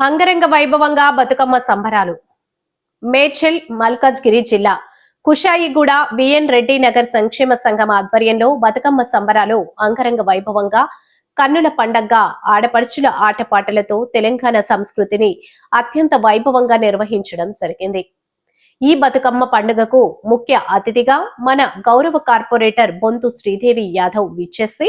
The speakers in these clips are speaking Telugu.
అంగరంగ వైభవంగా బతుకమ్మ సంబరాలు. మేడ్చల్ మల్కాజ్గిరి జిల్లా కుషాయిగూడ బిఎన్ రెడ్డి నగర్ సంక్షేమ సంఘం ఆధ్వర్యంలో బతుకమ్మ సంబరాలు అంగరంగ వైభవంగా కన్నుల పండగగా ఆడపడుచుల ఆటపాటలతో తెలంగాణ సంస్కృతిని అత్యంత వైభవంగా నిర్వహించడం జరిగింది. ఈ బతుకమ్మ పండుగకు ముఖ్య అతిథిగా మన గౌరవ కార్పొరేటర్ బొంతు శ్రీదేవి యాదవ్ విచ్చేసి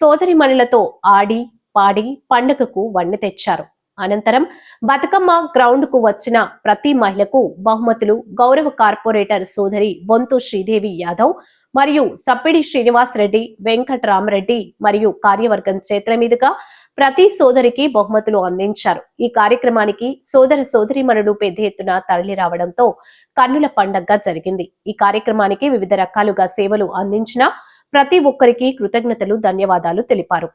సోదరిమణులతో ఆడి పాడి పండుగకు వన్నె తెచ్చారు. అనంతరం బతుకమ్మ గ్రౌండ్కు వచ్చిన ప్రతి మహిళకు బహుమతులు గౌరవ కార్పొరేటర్ సోదరి బొంతు శ్రీదేవి యాదవ్ మరియు సప్పిడి శ్రీనివాస్ రెడ్డి వెంకటరామరెడ్డి మరియు కార్యవర్గం చేతుల మీదుగా ప్రతి సోదరికి బహుమతులు అందించారు. ఈ కార్యక్రమానికి సోదర సోదరిమణులు పెద్ద ఎత్తున తరలి రావడంతో కన్నుల పండగగా జరిగింది. ఈ కార్యక్రమానికి వివిధ రకాలుగా సేవలు అందించిన ప్రతి ఒక్కరికి కృతజ్ఞతలు ధన్యవాదాలు తెలిపారు.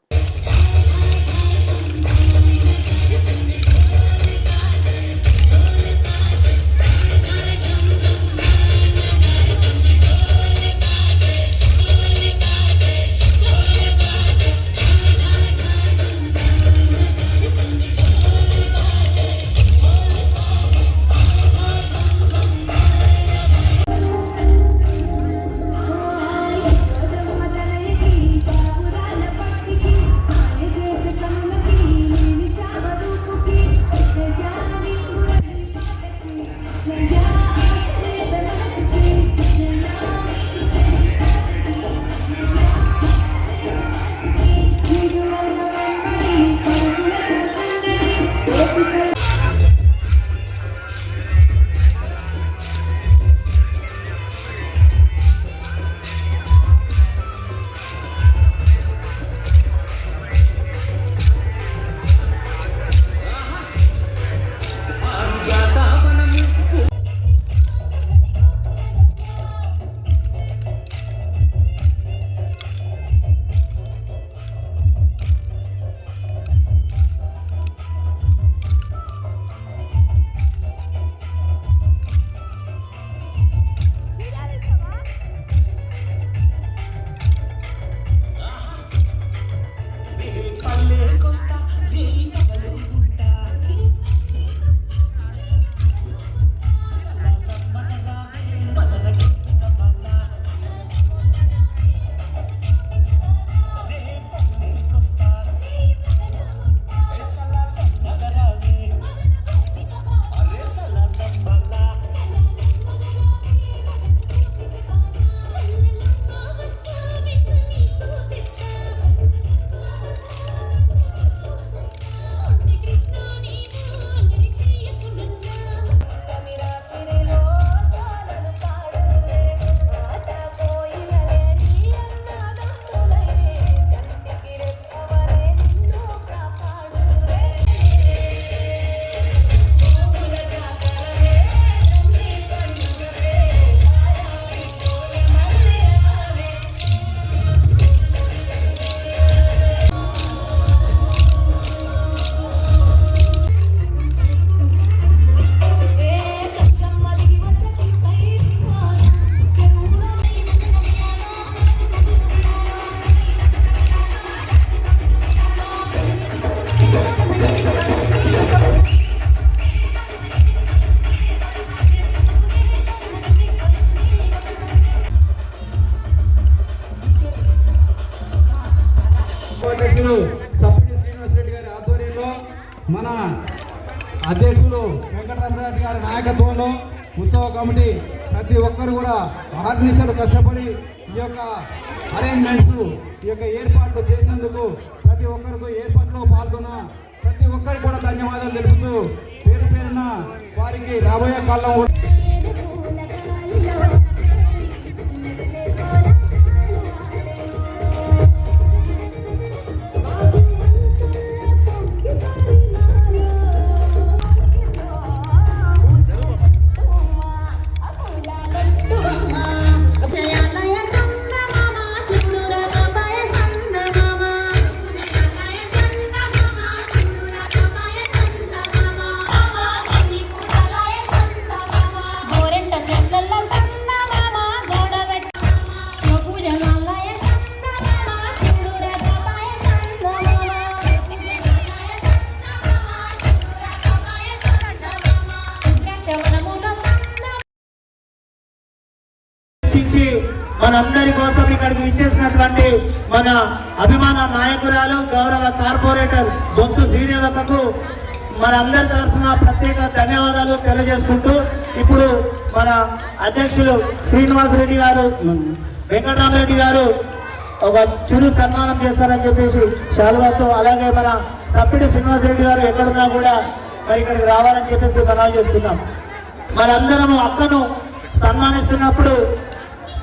అధ్యక్షులు వెంకటరామరెడ్డి గారి నాయకత్వంలో ఉత్సవ కమిటీ ప్రతి ఒక్కరు కూడా ఆర్నిసలు కష్టపడి ఈ యొక్క అరేంజ్మెంట్స్ ఈ యొక్క ఏర్పాట్లు చేసినందుకు ప్రతి ఒక్కరికి ఏర్పాట్లో పాల్గొన్న ప్రతి ఒక్కరికి కూడా ధన్యవాదాలు తెలుపుతూ పేరు పేరున వారికి రాబోయే కాలం మనందరి కోసం ఇక్కడికి విచ్చేసినటువంటి మన అభిమాన నాయకురాలు గౌరవ కార్పొరేటర్ బొత్తు శ్రీదేవకకు మనందరి తరఫున ప్రత్యేక ధన్యవాదాలు తెలియజేసుకుంటూ ఇప్పుడు మన అధ్యక్షులు శ్రీనివాసరెడ్డి గారు వెంకటరామరెడ్డి గారు ఒక చిరు సన్మానం చేస్తారని చెప్పేసి శాలువాతో అలాగే మన సభ్యుడు శ్రీనివాసరెడ్డి గారు ఎక్కడున్నా కూడా మరి ఇక్కడికి రావాలని చెప్పేసి మనం చేస్తున్నాం. మనందరము అక్కను సన్మానిస్తున్నప్పుడు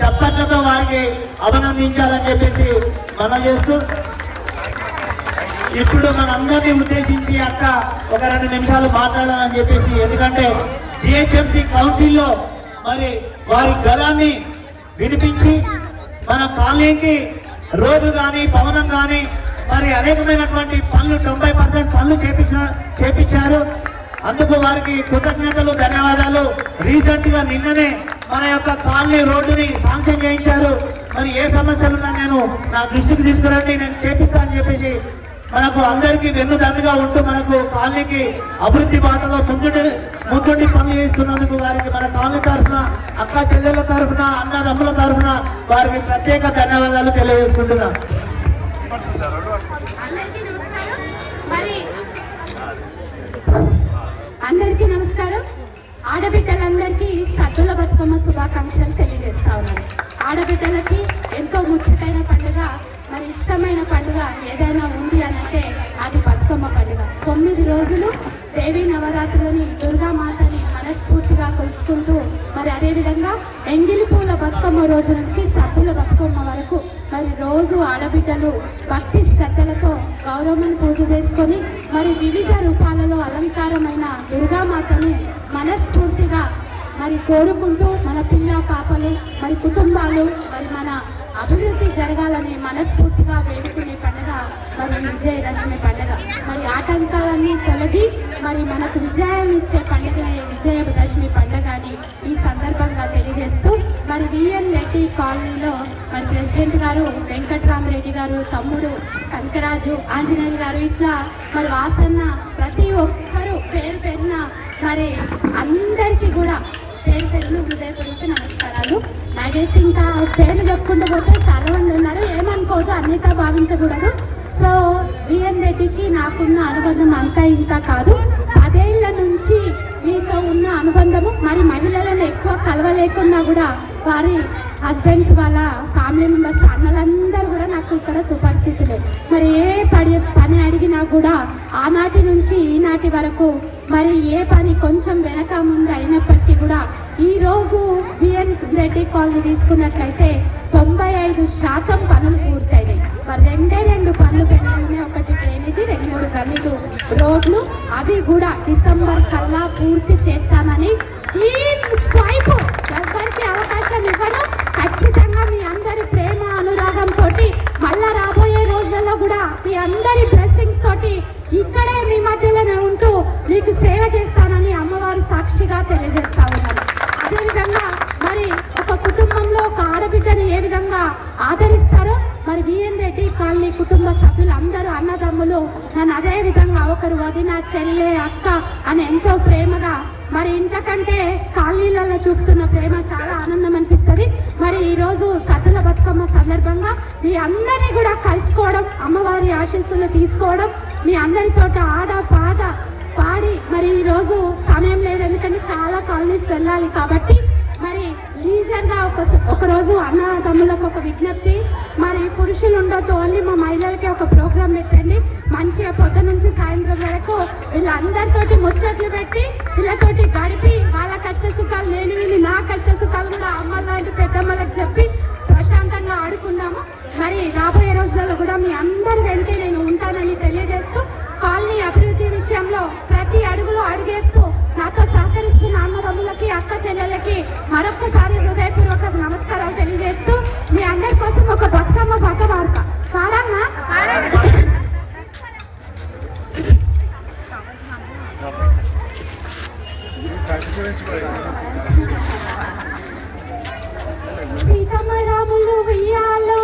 చప్పట్లతో వారికి అభినందించాలని చెప్పేసి మనం చేస్తూ ఇప్పుడు మనందరినీ ఉద్దేశించి అక్క ఒక రెండు నిమిషాలు మాట్లాడాలని చెప్పేసి ఎందుకంటే జిహెచ్ఎంసీ కౌన్సిల్లో మరి వారి గలాన్ని వినిపించి మన కాలనీకి రోడ్లు కానీ భవనం కానీ మరి అనేకమైనటువంటి పనులు తొంభై పర్సెంట్ పనులు చేపించిన చేపించారు. అందుకు వారికి కృతజ్ఞతలు ధన్యవాదాలు. రీసెంట్గా నిన్ననే మన యొక్క కాలనీ రోడ్డుని శాంక్షన్ చేయించారు. మరి ఏ సమస్యలు ఉన్నా నేను నా దృష్టికి తీసుకురండి నేను చేపిస్తా అని చెప్పేసి మనకు అందరికీ వెన్నుదన్నుగా ఉంటూ మనకు కాలనీకి అభివృద్ధి బాటలో ముందుండి ముందుండి పనులు చేస్తున్నందుకు వారికి మన కాలనీ తరఫున అక్క చెల్లెల తరఫున అన్నదమ్ముల తరఫున వారికి ప్రత్యేక ధన్యవాదాలు తెలియజేసుకుంటున్నా. అందరికీ నమస్కారం. ఆడబిడ్డలందరికీ సద్దుల బతుకమ్మ శుభాకాంక్షలు తెలియజేస్తా ఉన్నాను. ఆడబిడ్డలకి ఎంతో ముచ్చటైన పండుగ మరి ఇష్టమైన పండుగ ఏదైనా ఉంది అని అంటే అది బతుకమ్మ పండుగ. తొమ్మిది రోజులు దేవి నవరాత్రులని దుర్గామాతని మనస్ఫూర్తిగా కొలుసుకుంటూ మరి అదేవిధంగా ఎంగిలి పూల బతుకమ్మ రోజు నుంచి సద్దుల బతుకమ్మ వరకు మరి రోజు ఆడబిడ్డలు భక్తి శ్రద్ధలతో గౌరవమని పూజ చేసుకొని మరి వివిధ రూపాలలో అలంకారమైన దుర్గామాతని మనస్ఫూర్తిగా మరి కోరుకుంటూ మన పిల్ల పాపలు మరి కుటుంబాలు మరి మన అభివృద్ధి జరగాలని మనస్ఫూర్తిగా వేడుకునే పండుగ మరి విజయదశమి పండుగ. మరి ఆటంకాలన్నీ తొలగి మరి మనకు విజయాన్ని ఇచ్చే పండుగ విజయదశమి పండుగ అని ఈ సందర్భంగా తెలియజేస్తూ మరి విఎన్ రెడ్డి కాలనీలో మరి ప్రెసిడెంట్ గారు వెంకట్రామరెడ్డి గారు తమ్ముడు కనకరాజు ఆంజనేయులు గారు ఇట్లా మరి వాసన్న ప్రతి ఒక్కరూ పేరు పేరున మరి అందరికీ కూడా పేరు పేరున హృదయపూర్వక నమస్కారాలు. నాగేష్ ఇంకా పేర్లు చెప్పుకుంటూ పోతే చాలా మంది ఉన్నారు. ఏమనుకోదు అన్నిగా భావించకూడదు. సో బిఎన్ రెడ్డికి నాకున్న అనుబంధం అంతా ఇంత కాదు. పదేళ్ళ నుంచి మీతో ఉన్న అనుబంధము మరి మహిళలను ఎక్కువ కలవలేకున్నా కూడా వారి హస్బెండ్స్ వాళ్ళ ఫ్యామిలీ మెంబర్స్ అన్నలందరూ కూడా నాకు ఇక్కడ సుపరిచితులే. మరి ఏ పడి పని అడిగినా కూడా ఆనాటి నుంచి ఈనాటి వరకు మరి ఏ పని కొంచెం వెనక ముందు అయినప్పటికీ కూడా ఈ రోజు బిఎన్ రెడ్డి కాలనీ తీసుకున్నట్లయితే తొంభై ఐదు శాతం పనులు పూర్తయినాయి. మరి రెండే రెండు పనులు పెండింగ్ ఒకటి డ్రైనేజీ రెండు మూడు గల్లీలు రోడ్లు. అవి కూడా డిసెంబర్ కల్లా పూర్తి చేస్తానని ఈ స్వైపు ఎవరికి అవకాశం ఇవ్వను. అదేవిధంగా అదే విధంగా ఒకరు వదిన చెల్లె అక్క అని ఎంతో ప్రేమగా మరి ఇంతకంటే కాలనీలలో చూపుతున్న ప్రేమ చాలా ఆనందం అనిపిస్తుంది. మరి ఈరోజు సద్దుల బతుకమ్మ సందర్భంగా మీ అందరినీ కూడా కలుసుకోవడం అమ్మవారి ఆశీస్సులు తీసుకోవడం మీ అందరితోట ఆడ పాట పాడి మరి ఈరోజు సమయం లేదు. ఎందుకంటే చాలా కాలనీస్ వెళ్ళాలి కాబట్టి ఒక ఒకరోజు అన్న తమ్ములకు ఒక విజ్ఞప్తి. మరి పురుషులు ఉండొద్దు ఓన్లీ మా మహిళలకి ఒక ప్రోగ్రామ్ పెట్టండి. మంచిగా పొద్దు నుంచి సాయంత్రం వరకు వీళ్ళందరితోటి ముచ్చట్లు పెట్టి వీళ్ళతోటి గడిపి వాళ్ళ కష్ట సుఖాలు లేని విని నా కష్ట సుఖాలు కూడా అమ్మ లాంటి పెద్దమ్మలకు చెప్పి ప్రశాంతంగా ఆడుకుందాము. మరి రాబోయే రోజులలో కూడా మీ అందరి వెంటే నేను ఉంటానని అక్క చెల్లెలకి మరొక్కసారి హృదయపూర్వక నమస్కారాలు తెలియజేస్తూ మీ అందరి కోసం ఒక బతుకమ్మ పాట పాడతా. పాడాలనా? సీతమ్మ రాములు ఉయ్యాలో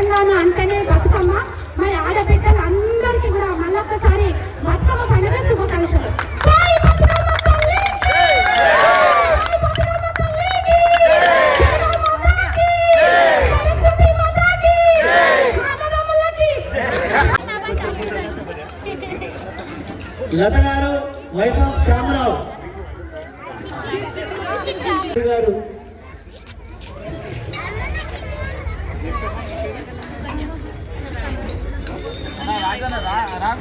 తెలంగాణ అంటేనే బతుకమ్మ. మరి ఆడబిడ్డలు అందరికీ కూడా మళ్ళొక్కసారి బతుకమ్మ పండుగ శుభాకాంక్షలు. జై బతుకమ్మ తల్లి! జై આરામ